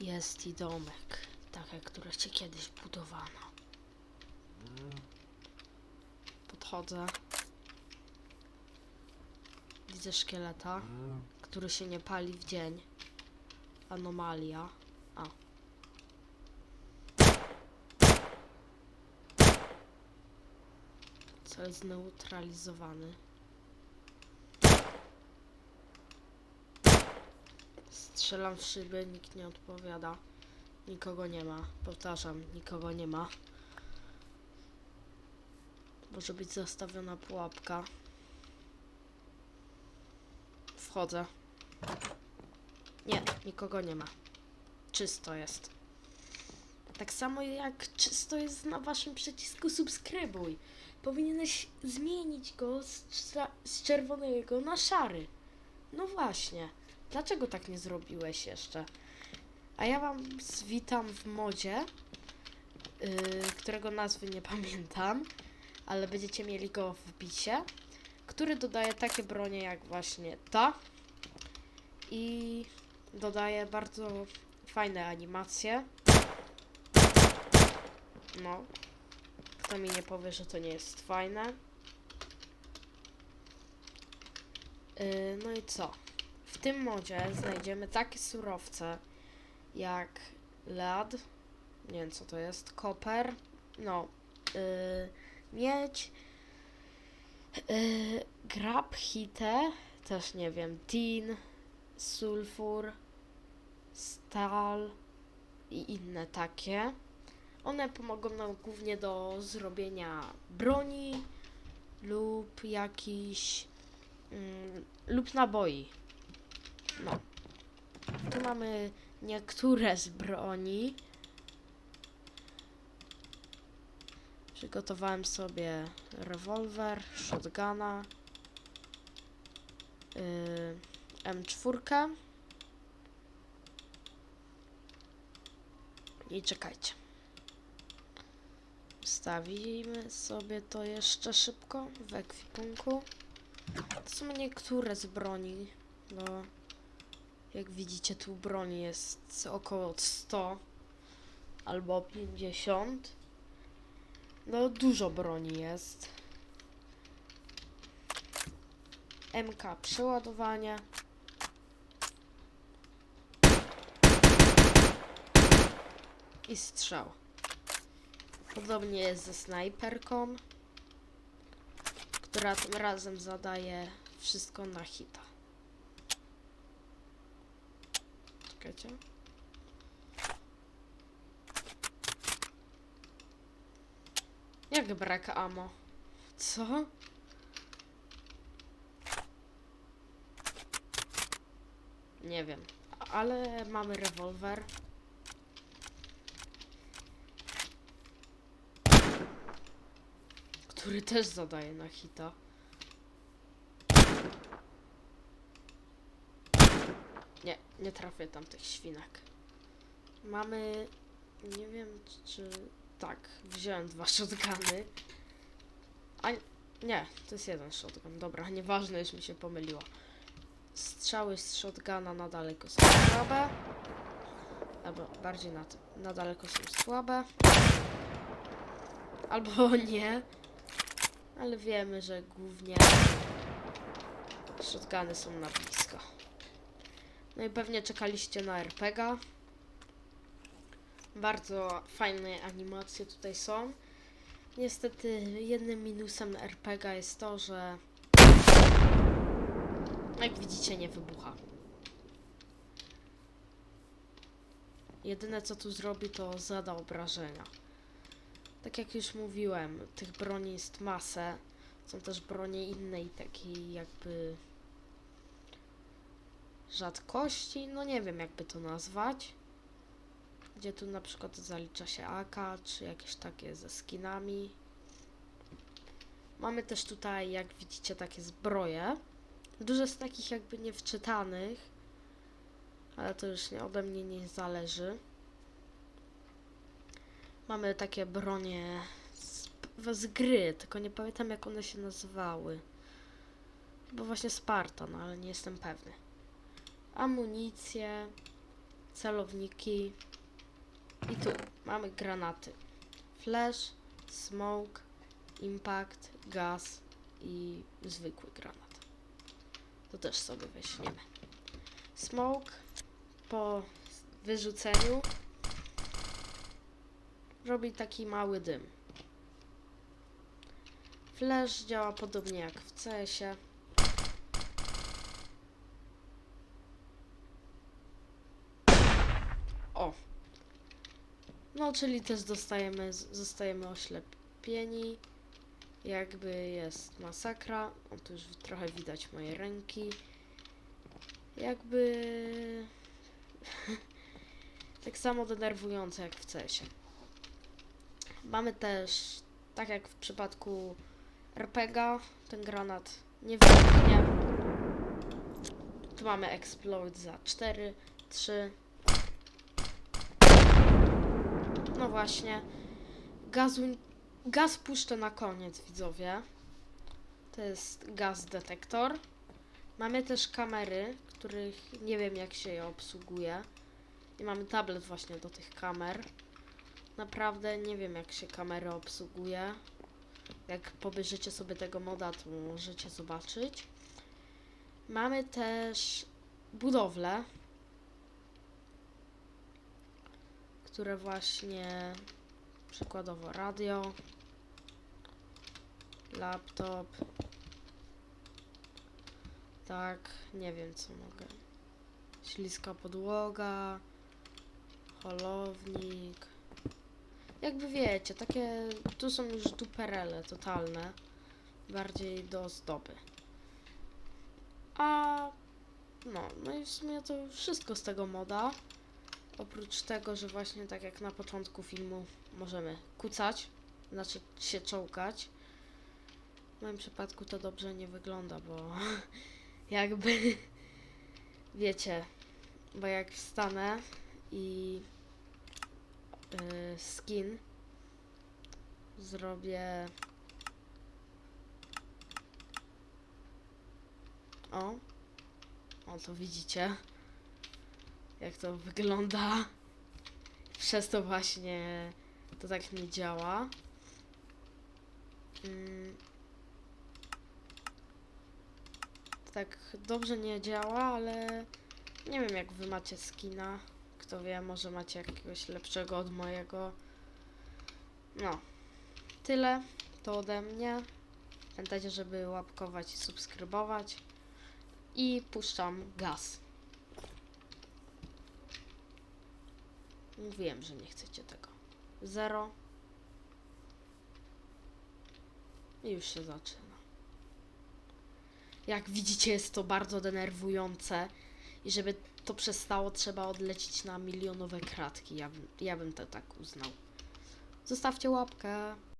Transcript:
Jest i domek, takie, które się kiedyś budowano. Podchodzę. Widzę szkieleta, który się nie pali w dzień. Anomalia. A. Cel zneutralizowany. Strzelam w szybę, nikt nie odpowiada. Nikogo nie ma. Powtarzam, nikogo nie ma. Może być zastawiona pułapka. Wchodzę. Nie, nikogo nie ma. Czysto jest. Tak samo jak czysto jest na waszym przycisku subskrybuj. Powinieneś zmienić go z, z czerwonego na szary. No właśnie. Dlaczego tak nie zrobiłeś jeszcze? A ja wam witam w modzie, yy, którego nazwy nie pamiętam, ale będziecie mieli go w bicie, który dodaje takie bronie jak właśnie ta i dodaje bardzo fajne animacje. No, kto mi nie powie, że to nie jest fajne. Yy, no i co? W tym modzie znajdziemy takie surowce jak lead, nie wiem co to jest, koper, no, yy, miedź, yy, grabhite, też nie wiem, tin, sulfur, stal i inne takie. One pomogą nam głównie do zrobienia broni lub jakiś mm, lub naboi. No. Tu mamy niektóre z broni. Przygotowałem sobie rewolwer, shotguna, yy, M4 i czekajcie. Wstawimy sobie to jeszcze szybko w ekwipunku. To są niektóre z broni, bo jak widzicie, tu broni jest około 100 albo 50. No, dużo broni jest. MK przeładowanie. I strzał. Podobnie jest ze snajperką, która tym razem zadaje wszystko na hita. Czekajcie. Jak brak amo? Co? Nie wiem, ale mamy rewolwer. Który też zadaje na hita. Nie, nie trafię tam tych świnek. Mamy. Nie wiem czy. Tak, wziąłem dwa shotguny. A nie, to jest jeden shotgun. Dobra, nieważne, już mi się pomyliło. Strzały z shotguna na daleko są słabe. Albo bardziej na, na daleko są słabe. Albo nie. Ale wiemy, że głównie shotguny są na blisko. No i pewnie czekaliście na RPGa. Bardzo fajne animacje tutaj są. Niestety jednym minusem RPGa jest to, że jak widzicie nie wybucha. Jedyne co tu zrobi to zada obrażenia. Tak jak już mówiłem, tych broni jest masę. Są też bronie innej takiej jakby rzadkości, no nie wiem jakby to nazwać. Gdzie tu na przykład zalicza się AK, czy jakieś takie ze skinami. Mamy też tutaj, jak widzicie, takie zbroje. Dużo z takich jakby niewczytanych, ale to już nie ode mnie nie zależy. Mamy takie bronie z, z gry, tylko nie pamiętam jak one się nazywały. Bo właśnie Spartan, ale nie jestem pewny. Amunicje, celowniki. I tu mamy granaty. Flash, smoke, impact, gaz i zwykły granat. To też sobie weźmiemy. Smoke po wyrzuceniu robi taki mały dym. Flash działa podobnie jak w CS-ie. O! No, czyli też dostajemy, zostajemy oślepieni. Jakby jest masakra. O, tu już trochę widać moje ręki. Jakby... tak samo denerwujące jak w CS-ie. Mamy też, tak jak w przypadku RPGa, ten granat nie wybuchnie. Tu mamy explode za 4, 3. No właśnie. Gazu, gaz puszczę na koniec, widzowie. To jest gaz detektor. Mamy też kamery, których nie wiem jak się je obsługuje. I mamy tablet właśnie do tych kamer. Naprawdę nie wiem jak się kamery obsługuje. Jak pobierzecie sobie tego moda, to możecie zobaczyć. Mamy też budowlę, które właśnie przykładowo radio, laptop. Tak, nie wiem co mogę. Śliska podłoga, holownik. Jakby wiecie, takie tu są już duperele totalne, bardziej do ozdoby. A no, no i w sumie to wszystko z tego moda. Oprócz tego, że właśnie tak jak na początku filmu możemy kucać, znaczy się czołgać. W moim przypadku to dobrze nie wygląda, bo jakby wiecie, bo jak wstanę i y, skin zrobię o o to widzicie jak to wygląda przez to właśnie to tak nie działa mm. Tak dobrze nie działa, ale nie wiem jak wy macie skina kto wie, może macie jakiegoś lepszego od mojego. No. Tyle to ode mnie. Pamiętajcie, żeby łapkować i subskrybować. I puszczam gaz. Mówiłem, że nie chcecie tego. Zero. I już się zaczyna. Jak widzicie, jest to bardzo denerwujące. I żeby to przestało, trzeba odlecieć na milionowe kratki. Ja bym, ja bym to tak uznał. Zostawcie łapkę.